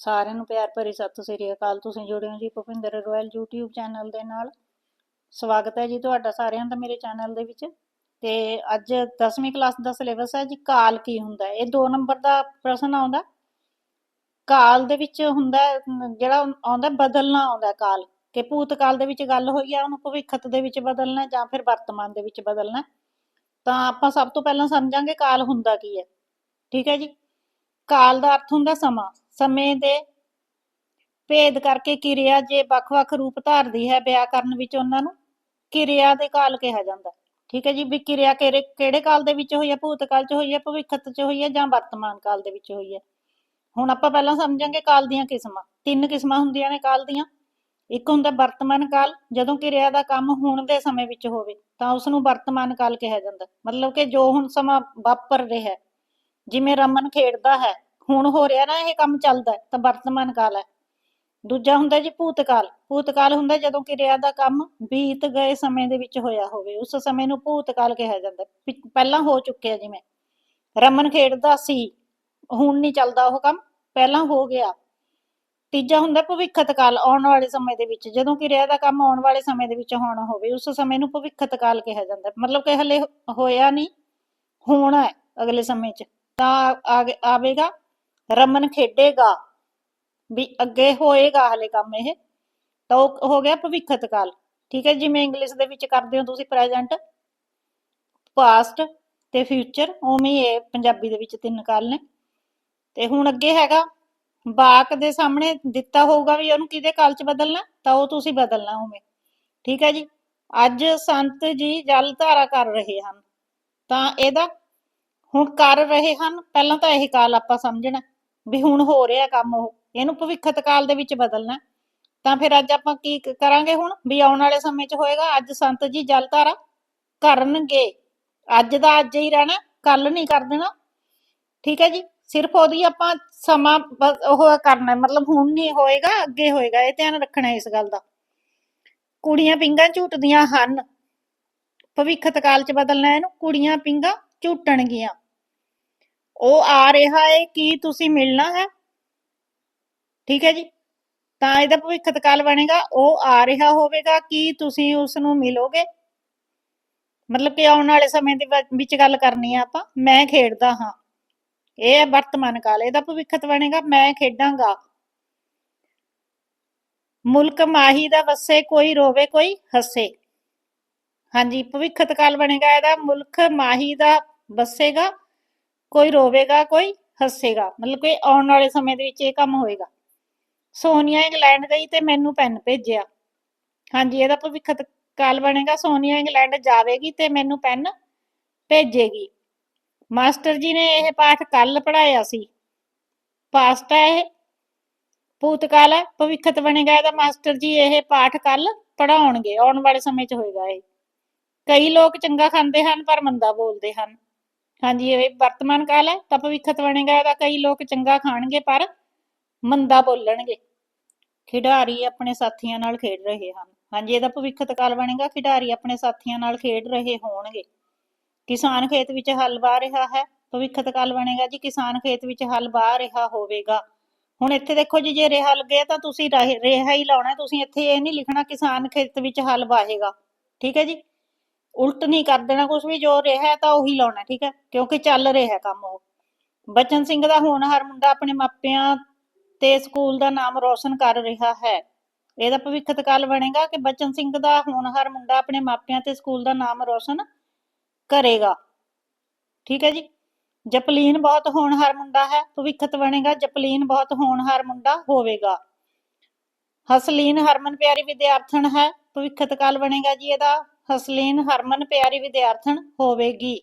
ਸਾਰਿਆਂ ਨੂੰ ਪਿਆਰ ਭਰੀ ਸਤਿ ਸ੍ਰੀ ਅਕਾਲ। ਤੁਸੀਂ ਜੁੜੇ ਹੋ ਜੀ ਭੁਪਿੰਦਰ ਰੋਇਲ YouTube ਚੈਨਲ ਦੇ ਨਾਲ। ਸਵਾਗਤ ਹੈ ਜੀ ਤੁਹਾਡਾ ਸਾਰਿਆਂ ਦਾ ਮੇਰੇ ਚੈਨਲ ਦੇ ਵਿੱਚ। ਤੇ ਅੱਜ 10ਵੀਂ ਕਲਾਸ ਦਾ ਸਿਲੇਬਸ ਹੈ ਜੀ, ਕਾਲ ਕੀ ਹੁੰਦਾ ਇਹ 2 ਨੰਬਰ ਦਾ ਪ੍ਰਸ਼ਨ ਆਉਂਦਾ। ਕਾਲ ਦੇ ਵਿੱਚ ਹੁੰਦਾ ਜਿਹੜਾ ਆਉਂਦਾ ਬਦਲਣਾ ਆਉਂਦਾ ਕਾਲ। ਕਿ ਭੂਤਕਾਲ ਦੇ ਵਿੱਚ ਗੱਲ ਹੋਈ ਆ, ਉਹਨੂੰ ਭਵਿੱਖਤ ਦੇ ਵਿੱਚ ਬਦਲਣਾ ਜਾਂ ਫਿਰ ਵਰਤਮਾਨ ਦੇ ਵਿੱਚ ਬਦਲਣਾ ਤਾਂ ਆਪਾਂ ਸਭ ਤੋਂ ਪਹਿਲਾਂ ਸਮਝਾਂਗੇ ਕਾਲ ਹੁੰਦਾ ਕੀ ਹੈ। ਠੀਕ ਹੈ ਜੀ? ਕਾਲ ਦਾ ਅਰਥ ਹੁੰਦਾ ਸਮਾਂ। ਸਮੇਂ ਦੇ ਭੇਦ ਕਰਕੇ ਕਿਰਿਆ ਜੇ ਵੱਖ-ਵੱਖ ਰੂਪ ਧਾਰਦੀ ਹੈ ਵਿਆਕਰਨ ਵਿੱਚ ਉਹਨਾਂ ਨੂੰ ਕਿਰਿਆ ਦੇ ਕਾਲ ਕਿਹਾ ਜਾਂਦਾ। ਠੀਕ ਹੈ ਜੀ, ਵੀ ਕਿਰਿਆ ਕਿਹੜੇ ਕਾਲ ਦੇ ਵਿੱਚ ਹੋਈ ਹੈ? ਭੂਤਕਾਲ 'ਚ ਹੋਈ ਹੈ, ਭਵਿੱਖਤ 'ਚ ਹੋਈ ਹੈ ਜਾਂ ਵਰਤਮਾਨ ਕਾਲ ਦੇ ਵਿੱਚ ਹੋਈ ਹੈ? ਹੁਣ ਆਪਾਂ ਪਹਿਲਾਂ ਸਮਝਾਂਗੇ ਕਾਲ ਦੀਆਂ ਕਿਸਮਾਂ। ਤਿੰਨ ਕਿਸਮਾਂ ਹੁੰਦੀਆਂ ਨੇ ਕਾਲ ਦੀਆਂ। ਇੱਕ ਹੁੰਦਾ ਵਰਤਮਾਨ ਕਾਲ, ਜਦੋਂ ਕਿਰਿਆ ਦਾ ਕੰਮ ਹੁਣ ਦੇ ਸਮੇਂ ਵਿੱਚ ਹੋਵੇ, ਤਾਂ ਉਸ ਨੂੰ ਵਰਤਮਾਨ ਕਾਲ ਕਿਹਾ ਜਾਂਦਾ। ਮਤਲਬ ਕਿ ਜੋ ਹੁਣ ਸਮਾਂ ਵਾਪਰ ਰਿਹਾ ਜਿਵੇਂ ਰਮਨ ਖੇਡਦਾ ਹੈ ਹੁਣ ਹੋ ਰਿਹਾ ਨਾ ਇਹ ਕੰਮ ਚੱਲਦਾ ਹੈ, ਤਾਂ ਵਰਤਮਾਨ ਕਾਲ ਹੈ। ਦੂਜਾ ਹੁੰਦਾ ਜੀ ਭੂਤਕਾਲ। ਭੂਤਕਾਲ ਹੁੰਦਾ ਜਦੋਂ ਕਿਰਿਆ ਦਾ ਕੰਮ ਬੀਤ ਗਏ ਸਮੇਂ ਦੇ ਵਿੱਚ ਹੋਇਆ ਹੋਵੇ, ਉਸ ਸਮੇਂ ਨੂੰ ਭੂਤਕਾਲ ਕਿਹਾ ਜਾਂਦਾ ਪਹਿਲਾਂ ਹੋ ਚੁੱਕਿਆ ਜਿਵੇਂ। ਰਮਨ ਖੇਡਦਾ ਸੀ, ਹੁਣ ਨਹੀਂ ਚੱਲਦਾ ਉਹ ਕੰਮ, ਪਹਿਲਾਂ ਹੋ ਗਿਆ। ਤੀਜਾ ਹੁੰਦਾ ਭਵਿੱਖਤ ਕਾਲ ਆਉਣ ਵਾਲੇ ਸਮੇਂ ਦੇ ਵਿੱਚ। ਜਦੋਂ ਕਿਰਿਆ ਦਾ ਕੰਮ ਆਉਣ ਵਾਲੇ ਸਮੇਂ ਦੇ ਵਿੱਚ ਹੋਣਾ ਹੋਵੇ, ਉਸ ਸਮੇਂ ਨੂੰ ਭਵਿੱਖਤ ਕਾਲ ਕਿਹਾ ਜਾਂਦਾ ਮਤਲਬ ਕਿ ਹਲੇ ਹੋਇਆ ਨਹੀਂ, ਹੋਣਾ ਹੈ ਅਗਲੇ ਸਮੇਂ 'ਚ। ਤਾਂ ਆਵੇਗਾ। ਰਮਨ ਖੇਡੇਗਾ, ਵੀ ਅੱਗੇ ਹੋਏਗਾ ਹਲੇ ਕੰਮ ਇਹ, ਤਾਂ ਉਹ ਹੋ ਗਿਆ ਭਵਿੱਖਤ ਕਾਲ। ਠੀਕ ਹੈ, ਜਿਵੇਂ ਇੰਗਲਿਸ਼ ਦੇ ਵਿੱਚ ਕਰਦੇ ਹੋ ਤੁਸੀਂ ਪ੍ਰੈਜ਼ੈਂਟ ਪਾਸਟ ਤੇ ਫਿਊਚਰ ਉਵੇਂ ਇਹ ਪੰਜਾਬੀ ਦੇ ਵਿੱਚ ਤਿੰਨ ਕਾਲ ਨੇ। ਤੇ ਹੁਣ ਅੱਗੇ ਹੈਗਾ, ਬਾਕ ਦੇ ਸਾਹਮਣੇ ਦਿੱਤਾ ਹੋਊਗਾ ਵੀ ਉਹਨੂੰ ਕਿਹਦੇ ਕਾਲ ਚ ਬਦਲਣਾ, ਤਾਂ ਉਹ ਤੁਸੀਂ ਬਦਲਣਾ ਉਵੇਂ। ਠੀਕ ਹੈ ਜੀ, ਅੱਜ ਸੰਤ ਜੀ ਜਲ ਧਾਰਾ ਕਰ ਰਹੇ ਹਨ, ਤਾਂ ਇਹਦਾ ਹੁਣ ਕਰ ਰਹੇ ਹਨ, ਪਹਿਲਾਂ ਤਾਂ ਇਹ ਕਾਲ ਆਪਾਂ ਸਮਝਣਾ। ਵੀ ਹੁਣ ਹੋ ਰਿਹਾ ਕੰਮ ਉਹ ਇਹਨੂੰ ਭਵਿੱਖਤ ਕਾਲ ਦੇ ਵਿੱਚ ਬਦਲਣਾ। ਤਾਂ ਫਿਰ ਅੱਜ ਆਪਾਂ ਕੀ ਕ- ਕਰਾਂਗੇ ਹੁਣ? ਵੀ ਆਉਣ ਵਾਲੇ ਸਮੇਂ 'ਚ ਹੋਏਗਾ ਅੱਜ ਸੰਤ ਜੀ ਜਲ ਧਾਰਾ ਕਰਨਗੇ। ਅੱਜ ਦਾ ਅੱਜ ਹੀ ਰਹਿਣਾ ਕੱਲ ਨਹੀਂ ਕਰ ਦੇਣਾ। ਠੀਕ ਹੈ ਜੀ? ਸਿਰਫ ਉਹਦੀ ਆਪਾਂ ਸਮਾਂ ਬ- ਉਹ ਕਰਨਾ ਹੈ, ਮਤਲਬ ਹੁਣ ਨਹੀਂ ਹੋਏਗਾ ਅੱਗੇ ਹੋਏਗਾ ਇਹ ਧਿਆਨ ਰੱਖਣਾ ਹੈ ਇਸ ਗੱਲ ਦਾ। ਕੁੜੀਆਂ ਪਿੰਗਾਂ ਝੂਟਦੀਆਂ ਹਨ। ਭਵਿੱਖਤ ਕਾਲ 'ਚ ਬਦਲਣਾ ਇਹਨੂੰ ਕੁੜੀਆਂ ਪਿੰਗਾਂ ਝੂਟਣਗੀਆਂ। ਉਹ ਆ ਰਿਹਾ ਹੈ ਕਿ ਤੁਸੀਂ ਮਿਲਣਾ ਹੈ। ਠੀਕ ਹੈ ਜੀ। ਤਾਂ ਇਹਦਾ ਭਵਿੱਖਤ ਕਾਲ ਬਣੇਗਾ। ਉਹ ਆ ਰਿਹਾ ਹੋਵੇਗਾ ਕੀ ਤੁਸੀਂ ਉਸ ਨੂੰ ਮਿਲੋਗੇ। ਮਤਲਬ ਕਿ ਆਉਣ ਵਾਲੇ ਸਮੇਂ ਦੇ ਵਿੱਚ ਗੱਲ ਕਰਨੀ ਆ ਆਪਾਂ। ਮੈਂ ਖੇਡਦਾ ਹਾਂ। ਇਹ ਹੈ ਵਰਤਮਾਨ ਕਾਲ। ਇਹਦਾ ਭਵਿੱਖਤ ਬਣੇਗਾ। ਮੈਂ ਖੇਡਾਂਗਾ। ਮੁਲਕ ਮਾਹੀ ਦਾ ਵਸੇ, ਕੋਈ ਰੋਵੇ, ਕੋਈ ਹੱਸੇ। ਹਾਂਜੀ ਭਵਿੱਖਤ ਕਾਲ ਬਣੇਗਾ ਇਹਦਾ। ਮੁਲਕ ਮਾਹੀ ਦਾ ਵਸੇਗਾ। ਕੋਈ ਰੋਵੇਗਾ, ਕੋਈ ਹੱਸੇਗਾ, ਮਤਲਬ ਕਿ ਆਉਣ ਵਾਲੇ ਸਮੇਂ ਦੇ ਵਿੱਚ ਇਹ ਕੰਮ ਹੋਏਗਾ। ਸੋਨੀਆ ਇੰਗਲੈਂਡ ਗਈ ਤੇ ਮੈਨੂੰ ਪੈਨ ਭੇਜਿਆ। ਹਾਂਜੀ, ਇਹਦਾ ਭਵਿੱਖਤ ਕਾਲ ਬਣੇਗਾ। ਸੋਨੀਆ ਇੰਗਲੈਂਡ ਜਾਵੇਗੀ ਤੇ ਮੈਨੂੰ ਪੈਨ ਭੇਜੇਗੀ। ਮਾਸਟਰ ਜੀ ਨੇ ਇਹ ਪਾਠ ਕੱਲ ਪੜਾਇਆ ਸੀ। ਪਾਸਟ ਹੈ ਇਹ ਭੂਤਕਾਲ ਹੈ, ਭਵਿੱਖਤ ਬਣੇਗਾ ਇਹਦਾ ਮਾਸਟਰ ਜੀ। ਇਹ ਪਾਠ ਕੱਲ ਪੜਾਉਣਗੇ ਆਉਣ ਵਾਲੇ ਸਮੇਂ 'ਚ ਹੋਏਗਾ ਇਹ। ਕਈ ਲੋਕ ਚੰਗਾ ਖਾਂਦੇ ਹਨ, ਪਰ ਮੰਦਾ ਬੋਲਦੇ ਹਨ। ਹਾਂਜੀ, ਇਹ ਵਰਤਮਾਨ ਕਾਲ ਹੈ, ਤਾਂ ਭਵਿੱਖਤ ਬਣੇਗਾ ਇਹਦਾ, ਕਈ ਲੋਕ ਚੰਗਾ ਖਾਣਗੇ, ਪਰ ਮੰਦਾ ਬੋਲਣਗੇ। ਖਿਡਾਰੀ ਆਪਣੇ ਸਾਥੀਆਂ ਨਾਲ ਖੇਡ ਰਹੇ ਹਨ। ਹਾਂਜੀ, ਇਹਦਾ ਭਵਿੱਖਤ ਕਾਲ ਬਣੇਗਾ ਖਿਡਾਰੀ ਆਪਣੇ ਸਾਥੀਆਂ ਨਾਲ ਖੇਡ ਰਹੇ ਹੋਣਗੇ। ਕਿਸਾਨ ਖੇਤ ਵਿੱਚ ਹਲ ਵਾਹ ਰਿਹਾ ਹੈ ਭਵਿੱਖਤ ਕਾਲ ਬਣੇਗਾ ਜੀ, ਕਿਸਾਨ ਖੇਤ ਵਿੱਚ ਹਲ ਵਾਹ ਰਿਹਾ ਹੋਵੇਗਾ। ਹੁਣ ਇੱਥੇ ਦੇਖੋ ਜੀ, ਜੇ ਰਿਹਾ ਲੱਗੇ ਤਾਂ ਤੁਸੀਂ ਰਹੇ- ਰਿਹਾ ਹੀ ਲਾਉਣਾ ਤੁਸੀਂ ਇੱਥੇ ਇਹ ਨਹੀਂ ਲਿਖਣਾ ਕਿਸਾਨ ਖੇਤ ਵਿੱਚ ਹਲ ਵਾਹੇਗਾ। ਠੀਕ ਹੈ ਜੀ? ਉਲਟ ਨਹੀਂ ਕਰ ਦੇਣਾ ਕੁਝ ਵੀ, ਜੋ ਰਿਹਾ ਤਾਂ ਉਹੀ ਲਾਉਣਾ, ਠੀਕ ਹੈ? ਕਿਉਂਕਿ ਚੱਲ ਰਿਹਾ ਕੰਮ ਉਹ। ਬਚਨ ਸਿੰਘ ਦਾ ਹੋਣਹਾਰ ਮੁੰਡਾ ਆਪਣੇ ਮਾਪਿਆਂ ਤੇ ਸਕੂਲ ਦਾ ਨਾਮ ਰੋਸ਼ਨ ਕਰ ਰਿਹਾ ਹੈ। ਇਹਦਾ ਭਵਿੱਖਤ ਕਾਲ ਬਣੇਗਾ ਕਿ ਬਚਨ ਸਿੰਘ ਦਾ ਹੋਣਹਾਰ ਮੁੰਡਾ ਆਪਣੇ ਮਾਪਿਆਂ ਤੇ ਸਕੂਲ ਦਾ ਨਾਮ ਰੋਸ਼ਨ ਕਰੇਗਾ। ਠੀਕ ਹੈ ਜੀ? ਜਪਲੀਨ ਬਹੁਤ ਹੋਣਹਾਰ ਮੁੰਡਾ ਹੈ ਭਵਿੱਖਤ ਬਣੇਗਾ, ਜਪਲੀਨ ਬਹੁਤ ਹੋਣਹਾਰ ਮੁੰਡਾ ਹੋਵੇਗਾ। ਹਸਲੀਨ ਹਰਮਨ ਪਿਆਰੀ ਵਿਦਿਆਰਥਣ ਹੈ ਭਵਿੱਖਤ ਕਾਲ ਬਣੇਗਾ ਜੀ ਇਹਦਾ। ਹਸਲੀਨ ਹਰਮਨ ਪਿਆਰੀ ਵਿਦਿਆਰਥਣ ਹੋਵੇਗੀ।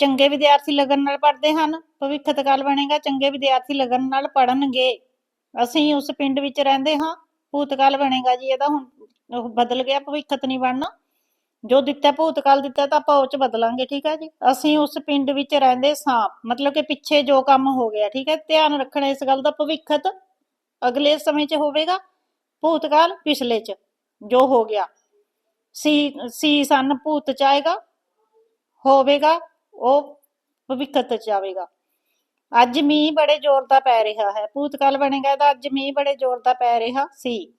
ਚੰਗੇ ਵਿਦਿਆਰਥੀ ਲਗਨ ਨਾਲ ਪੜ੍ਹਦੇ ਹਨ। ਭਵਿੱਖ ਕਾਲ ਬਣੇਗਾ, ਚੰਗੇ ਵਿਦਿਆਰਥੀ ਲਗਨ ਨਾਲ ਪੜ੍ਹਨਗੇ। ਅਸੀਂ ਉਸ ਪਿੰਡ ਵਿੱਚ ਰਹਿੰਦੇ ਹਾਂ। ਭੂਤਕਾਲ ਬਣੇਗਾ ਜੀ, ਇਹਦਾ ਹੁਣ ਬਦਲ ਗਿਆ, ਭਵਿੱਖਤ ਨਹੀਂ ਬਣਨਾ। ਜੋ ਦਿੱਤਾ ਭੂਤਕਾਲ ਦਿੱਤਾ, ਤਾਂ ਆਪਾਂ ਉਹ ਚ ਬਦਲਾਂਗੇ, ਠੀਕ ਹੈ ਜੀ? ਅਸੀਂ ਉਸ ਪਿੰਡ ਵਿੱਚ ਰਹਿੰਦੇ ਸਾਂ। ਮਤਲਬ ਕਿ ਪਿੱਛੇ ਜੋ ਕੰਮ ਹੋ ਗਿਆ, ਠੀਕ ਹੈ? ਧਿਆਨ ਰੱਖਣਾ ਇਸ ਗੱਲ ਦਾ, ਭਵਿੱਖਤ ਅਗਲੇ ਸਮੇਂ 'ਚ ਹੋਵੇਗਾ, ਭੂਤਕਾਲ ਪਿਛਲੇ 'ਚ ਜੋ ਹੋ ਗਿਆ। ਸੀ ਸੀ ਸਨ ਭੂਤ ਚ ਆਏਗਾ ਹੋਵੇਗਾ, ਉਹ ਭਵਿੱਖ ਚ ਆਵੇਗਾ ਅੱਜ ਮੀਂਹ ਬੜੇ ਜ਼ੋਰ ਦਾ ਪੈ ਰਿਹਾ ਹੈ। ਭੂਤਕਾਲ ਬਣੇਗਾ ਤਾਂ ਅੱਜ ਮੀਂਹ ਬੜੇ ਜ਼ੋਰ ਦਾ ਪੈ ਰਿਹਾ ਸੀ।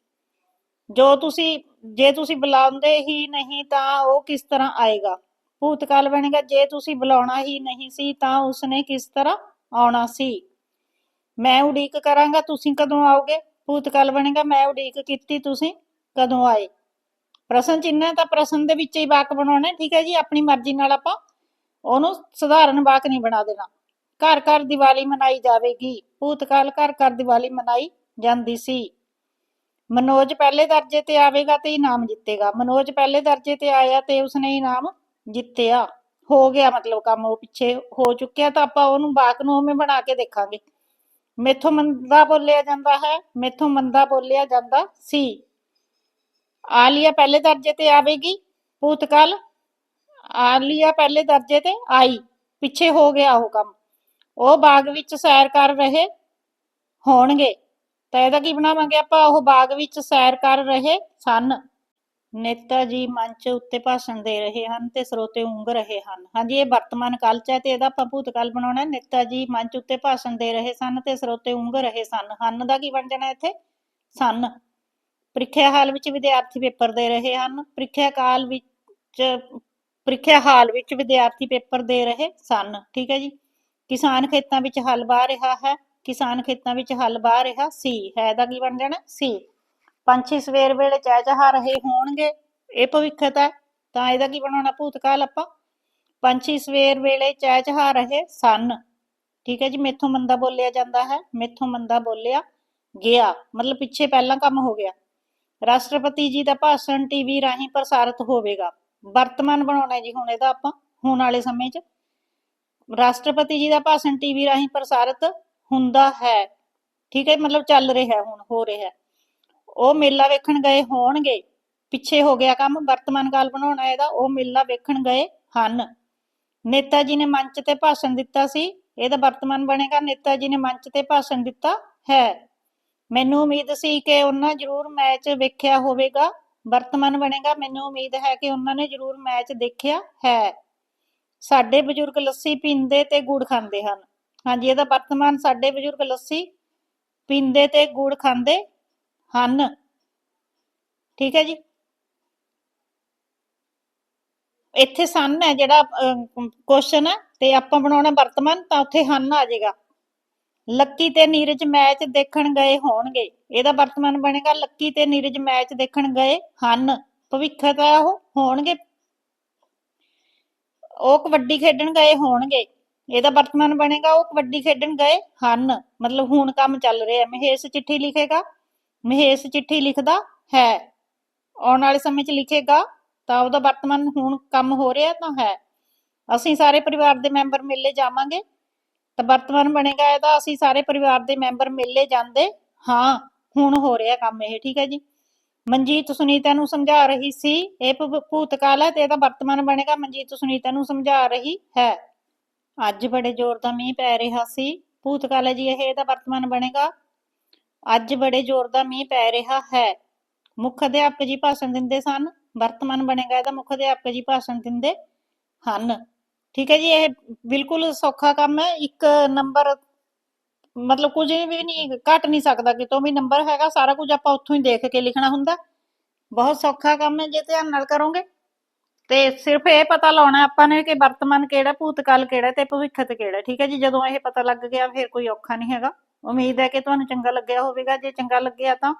ਜੋ ਤੁਸੀਂ, ਜੇ ਤੁਸੀਂ ਬੁਲਾਉਂਦੇ ਹੀ ਨਹੀਂ ਤਾਂ ਉਹ ਕਿਸ ਤਰ੍ਹਾਂ ਆਏਗਾ? ਭੂਤਕਾਲ ਬਣੇਗਾ, ਜੇ ਤੁਸੀਂ ਬੁਲਾਉਣਾ ਹੀ ਨਹੀਂ ਸੀ ਤਾਂ ਉਸਨੇ ਕਿਸ ਤਰ੍ਹਾਂ ਆਉਣਾ ਸੀ? ਮੈਂ ਉਡੀਕ ਕਰਾਂਗਾ, ਤੁਸੀਂ ਕਦੋਂ ਆਓਗੇ? ਭੂਤਕਾਲ ਬਣੇਗਾ, ਮੈਂ ਉਡੀਕ ਕੀਤੀ, ਤੁਸੀਂ ਕਦੋਂ ਆਏ? ਪ੍ਰਸ਼ਨ ਚਿੰਨ੍ਹ ਹੈ ਤਾਂ ਪ੍ਰਸ਼ਨ ਦੇ ਵਿੱਚ ਹੀ ਵਾਕ ਬਣਾਉਣਾ, ਠੀਕ ਹੈ ਜੀ, ਆਪਣੀ ਮਰਜ਼ੀ ਨਾਲ ਆਪਾਂ ਉਹਨੂੰ ਸਧਾਰਨ ਵਾਕ ਨਹੀਂ ਬਣਾ ਦੇਣਾ। ਘਰ ਘਰ ਦੀਵਾਲੀ ਮਨਾਈ ਜਾਵੇਗੀ, ਭੂਤਕਾਲ ਘਰ ਘਰ ਦੀਵਾਲੀ ਮਨਾਈ ਜਾਂਦੀ ਸੀ। ਮਨੋਜ ਪਹਿਲੇ ਦਰਜੇ ਤੇ ਆਵੇਗਾ ਤੇ ਇਨਾਮ ਜਿੱਤੇਗਾ। ਮਨੋਜ ਪਹਿਲੇ ਦਰਜੇ ਤੇ ਆਇਆ ਤੇ ਉਸਨੇ ਇਨਾਮ ਜਿੱਤਿਆ। ਹੋ ਗਿਆ ਮਤਲਬ ਕੰਮ, ਉਹ ਪਿੱਛੇ ਹੋ ਚੁੱਕਿਆ ਤਾਂ ਆਪਾਂ ਉਹਨੂੰ ਵਾਕ ਨੂੰ ਉਵੇਂ ਬਣਾ ਕੇ ਦੇਖਾਂਗੇ। ਮੈਥੋਂ ਮੰਦਾ ਬੋਲਿਆ ਜਾਂਦਾ ਹੈ, ਮੈਥੋਂ ਮੰਦਾ ਬੋਲਿਆ ਜਾਂਦਾ ਸੀ। ਆਲੀਆ ਪਹਿਲੇ ਦਰਜੇ ਤੇ ਆਵੇਗੀ, ਭੂਤਕਾਲ। ਆਲੀਆ ਪਹਿਲੇ ਦਰਜੇ ਤੇ ਆਈ, ਪਿੱਛੇ ਹੋ ਗਿਆ ਉਹ ਕੰਮ। ਉਹ ਬਾਗ ਵਿੱਚ ਸੈਰ ਕਰ ਰਹੇ ਹੋਣਗੇ। ਤਾਂ ਇਹਦਾ ਕੀ ਬਣਾਵਾਂਗੇ ਆਪਾਂ? ਉਹ ਬਾਗ ਵਿੱਚ ਸੈਰ ਕਰ ਰਹੇ ਸਨ। ਨੇਤਾ ਜੀ ਮੰਚ ਉੱਤੇ ਭਾਸ਼ਣ ਦੇ ਰਹੇ ਹਨ ਤੇ ਸਰੋਤੇ ਉਂਗ ਰਹੇ ਹਨ। ਹਾਂਜੀ, ਇਹ ਵਰਤਮਾਨ ਕਾਲ ਚ ਹੈ ਤੇ ਇਹਦਾ ਆਪਾਂ ਭੂਤਕਾਲ ਬਣਾਉਣਾ ਹੈ। ਨੇਤਾ ਜੀ ਮੰਚ ਉੱਤੇ ਭਾਸ਼ਣ ਦੇ ਰਹੇ ਸਨ ਤੇ ਸਰੋਤੇ ਉਂਗ ਰਹੇ ਸਨ। ਹਨ ਦਾ ਕੀ ਬਣ ਜਾਣਾ ਇੱਥੇ? ਸਨ। ਪ੍ਰੀਖਿਆ ਹਾਲ ਵਿੱਚ ਵਿਦਿਆਰਥੀ ਪੇਪਰ ਦੇ ਰਹੇ ਹਨ। ਪ੍ਰੀਖਿਆ ਕਾਲ ਵਿੱਚ, ਪ੍ਰੀਖਿਆ ਹਾਲ ਵਿੱਚ ਵਿਦਿਆਰਥੀ ਪੇਪਰ ਦੇ ਰਹੇ ਸਨ। ਠੀਕ ਹੈ ਜੀ? ਕਿਸਾਨ ਖੇਤਾਂ ਵਿੱਚ ਹਲ ਵਾਹ ਰਿਹਾ ਹੈ। ਕਿਸਾਨ ਖੇਤਾਂ ਵਿੱਚ ਹਲ ਵਾਹ ਰਿਹਾ ਸੀ। ਹੈ ਦਾ ਕੀ ਬਣ ਜਾਣਾ? ਸੀ। ਪੰਛੀ ਸਵੇਰ ਵੇਲੇ ਚਹਿਚਹਾ ਰਹੇ ਹੋਣਗੇ। ਇਹ ਭਵਿੱਖਤ ਹੈ। ਤਾਂ ਇਹਦਾ ਕੀ ਬਣਾਉਣਾ? ਭੂਤਕਾਲ ਆਪਾਂ। ਪੰਛੀ ਸਵੇਰ ਵੇਲੇ ਚਹਿਚਹਾ ਰਹੇ ਸਨ। ਠੀਕ ਹੈ ਜੀ? ਮੈਥੋਂ ਮੰਦਾ ਬੋਲਿਆ ਜਾਂਦਾ ਹੈ। ਮੈਥੋਂ ਮੰਦਾ ਬੋਲਿਆ ਗਿਆ। ਮਤਲਬ ਪਿੱਛੇ ਪਹਿਲਾਂ ਕੰਮ ਹੋ ਗਿਆ। ਰਾਸ਼ਟਰਪਤੀ ਜੀ ਦਾ ਭਾਸ਼ਣ ਟੀਵੀ ਰਾਹੀਂ ਪ੍ਰਸਾਰਿਤ ਹੋਵੇਗਾ। ਵਰਤਮਾਨ ਬਣਾਉਣਾ ਜੀ ਹੁਣ ਇਹਦਾ ਆਪਾਂ, ਹੁਣ ਵਾਲੇ ਸਮੇਂ 'ਚ। ਰਾਸ਼ਟਰਪਤੀ ਜੀ ਦਾ ਭਾਸ਼ਣ ਟੀਵੀ ਰਾਹੀਂ ਪ੍ਰਸਾਰਿਤ ਹੁੰਦਾ ਹੈ। ਠੀਕ ਹੈ, ਮਤਲਬ ਚੱਲ ਰਿਹਾ ਹੁਣ, ਹੋ ਰਿਹਾ। ਉਹ ਮੇਲਾ ਵੇਖਣ ਗਏ ਹੋਣਗੇ। ਪਿੱਛੇ ਹੋ ਗਿਆ ਕੰਮ, ਵਰਤਮਾਨ ਕਾਲ ਬਣਾਉਣਾ ਇਹਦਾ, ਉਹ ਮੇਲਾ ਵੇਖਣ ਗਏ ਹਨ। ਨੇਤਾ ਜੀ ਨੇ ਮੰਚ ਤੇ ਭਾਸ਼ਣ ਦਿੱਤਾ ਸੀ। ਇਹਦਾ ਵਰਤਮਾਨ ਬਣੇਗਾ, ਨੇਤਾ ਜੀ ਨੇ ਮੰਚ ਤੇ ਭਾਸ਼ਣ ਦਿੱਤਾ ਹੈ। ਮੈਨੂੰ ਉਮੀਦ ਸੀ ਕਿ ਉਹਨਾਂ ਜ਼ਰੂਰ ਮੈਚ ਵੇਖਿਆ ਹੋਵੇਗਾ, ਵਰਤਮਾਨ ਬਣੇਗਾ। ਮੈਨੂੰ ਉਮੀਦ ਹੈ ਕਿ ਉਹਨਾਂ ਨੇ ਜ਼ਰੂਰ ਮੈਚ ਦੇਖਿਆ ਹੈ। ਸਾਡੇ ਬਜ਼ੁਰਗ ਲੱਸੀ ਪੀਂਦੇ ਤੇ ਗੁੜ ਖਾਂਦੇ ਹਨ। ਹਾਂਜੀ, ਇਹਦਾ ਵਰਤਮਾਨ ਸਾਡੇ ਬਜ਼ੁਰਗ ਲੱਸੀ ਪੀਂਦੇ ਤੇ ਗੁੜ ਖਾਂਦੇ ਹਨ। ਠੀਕ ਹੈ ਜੀ? ਇੱਥੇ ਸਨ ਹੈ ਜਿਹੜਾ ਕੁਐਸਚਨ ਹੈ ਤੇ ਆਪਾਂ ਬਣਾਉਣਾ ਵਰਤਮਾਨ ਤਾਂ ਉੱਥੇ ਹਨ ਆ ਜਾਏਗਾ। ਲੱਕੀ ਤੇ ਨੀਰਜ ਮੈਚ ਦੇਖਣ ਗਏ ਹੋਣਗੇ। ਇਹਦਾ ਵਰਤਮਾਨ ਬਣੇਗਾ ਲੱਕੀ ਤੇ ਨੀਰਜ ਮੈਚ ਦੇਖਣ ਗਏ ਹਨ। ਭਵਿੱਖ ਦਾ ਉਹ ਹੋਣਗੇ। ਉਹ ਕਬੱਡੀ ਖੇਡਣ ਗਏ ਹੋਣਗੇ। ਇਹਦਾ ਵਰਤਮਾਨ ਬਣੇਗਾ ਉਹ ਕਬੱਡੀ ਖੇਡਣ ਗਏ ਹਨ। ਮਤਲਬ ਹੁਣ ਕੰਮ ਚੱਲ ਰਿਹਾ ਮਹੇਸ਼ ਚਿੱਠੀ ਲਿਖੇਗਾ। ਮਹੇਸ਼ ਚਿੱਠੀ ਲਿਖਦਾ ਹੈ। ਆਉਣ ਵਾਲੇ ਸਮੇਂ 'ਚ ਲਿਖੇਗਾ। ਤਾਂ ਉਹਦਾ ਵਰਤਮਾਨ ਹੁਣ ਕੰਮ ਹੋ ਰਿਹਾ ਤਾਂ ਹੈ। ਅਸੀਂ ਸਾਰੇ ਪਰਿਵਾਰ ਦੇ ਮੈਂਬਰ ਮਿਲੇ ਜਾਵਾਂਗੇ। ਤਾਂ ਵਰਤਮਾਨ ਬਣੇਗਾ ਇਹਦਾ, ਅਸੀਂ ਸਾਰੇ ਪਰਿਵਾਰ ਦੇ ਮੈਂਬਰ ਮਿਲੇ ਜਾਂਦੇ। ਹਾਂ, ਹੁਣ ਹੋ ਰਿਹਾ ਕੰਮ ਇਹ, ਠੀਕ ਹੈ ਜੀ। ਮਨਜੀਤ ਸੁਨੀਤਾ ਨੂੰ ਸਮਝਾ ਰਹੀ ਸੀ, ਇਹ ਭੂਤਕਾਲ ਹੈ ਤੇ ਇਹਦਾ ਵਰਤਮਾਨ ਬਣੇਗਾ, ਮਨਜੀਤ ਸੁਨੀਤਾ ਨੂੰ ਸਮਝਾ ਰਹੀ ਹੈ। ਅੱਜ ਬੜੇ ਜ਼ੋਰ ਦਾ ਮੀਂਹ ਪੈ ਰਿਹਾ ਸੀ, ਭੂਤਕਾਲ ਹੈ ਜੀ, ਇਹ ਇਹਦਾ ਵਰਤਮਾਨ ਬਣੇਗਾ। ਅੱਜ ਬੜੇ ਜ਼ੋਰ ਦਾ ਮੀਂਹ ਪੈ ਰਿਹਾ ਹੈ। ਮੁੱਖ ਅਧਿਆਪਕ ਜੀ ਭਾਸ਼ਣ ਦਿੰਦੇ ਸਨ, ਵਰਤਮਾਨ ਬਣੇਗਾ ਇਹਦਾ ਮੁੱਖ ਅਧਿਆਪਕ ਜੀ ਭਾਸ਼ਣ ਦਿੰਦੇ ਹਨ। ਠੀਕ ਹੈ ਜੀ, ਇਹ ਬਿਲਕੁਲ ਸੌਖਾ ਕੰਮ ਹੈ। ਇੱਕ ਨੰਬਰ ਮਤਲਬ ਕੁਝ ਵੀ ਨਹੀਂ, ਘਟ ਨਹੀਂ ਸਕਦਾ ਕਿਤੋਂ ਵੀ ਨੰਬਰ ਹੈਗਾ, ਸਾਰਾ ਕੁਝ ਆਪਾਂ ਉੱਥੋਂ ਹੀ ਦੇਖ ਕੇ ਲਿਖਣਾ ਹੁੰਦਾ। ਬਹੁਤ ਸੌਖਾ ਕੰਮ ਹੈ, ਜੇ ਧਿਆਨ ਨਾਲ ਕਰੋਗੇ। ਤੇ ਸਿਰਫ ਇਹ ਪਤਾ ਲਾਉਣਾ ਆਪਾਂ ਨੇ ਕਿ ਵਰਤਮਾਨ ਕਿਹੜਾ, ਭੂਤਕਾਲ ਕਿਹੜਾ ਤੇ ਭਵਿੱਖਤ ਕਿਹੜਾ। ਠੀਕ ਹੈ ਜੀ, ਜਦੋਂ ਇਹ ਪਤਾ ਲੱਗ ਗਿਆ, ਫਿਰ ਕੋਈ ਔਖਾ ਨਹੀਂ ਹੈਗਾ। ਉਮੀਦ ਹੈ ਕਿ ਤੁਹਾਨੂੰ ਚੰਗਾ ਲੱਗਿਆ ਹੋਵੇਗਾ। ਜੇ ਚੰਗਾ ਲੱਗਿਆ ਤਾਂ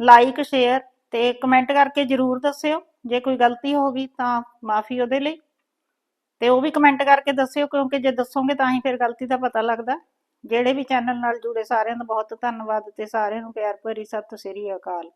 ਲਾਈਕ ਸ਼ੇਅਰ ਤੇ ਕਮੈਂਟ ਕਰਕੇ ਜਰੂਰ ਦੱਸਿਓ। ਜੇ ਕੋਈ ਗਲਤੀ ਹੋ ਗਈ ਤਾਂ ਮਾਫੀ ਉਹਦੇ ਲਈ। ਤੇ ਉਹ ਵੀ ਕਮੈਂਟ ਕਰਕੇ ਦੱਸਿਓ, ਕਿਉਂਕਿ ਜੇ ਦੱਸੋਗੇ ਤਾਂ ਹੀ ਫਿਰ ਗਲਤੀ ਦਾ ਪਤਾ ਲੱਗਦਾ। ਜਿਹੜੇ ਵੀ ਚੈਨਲ ਨਾਲ ਜੁੜੇ ਸਾਰਿਆਂ ਦਾ ਬਹੁਤ ਧੰਨਵਾਦ ਤੇ ਸਾਰਿਆਂ ਨੂੰ ਪਿਆਰ ਭਰੀ ਸਤਿ ਸ੍ਰੀ ਅਕਾਲ।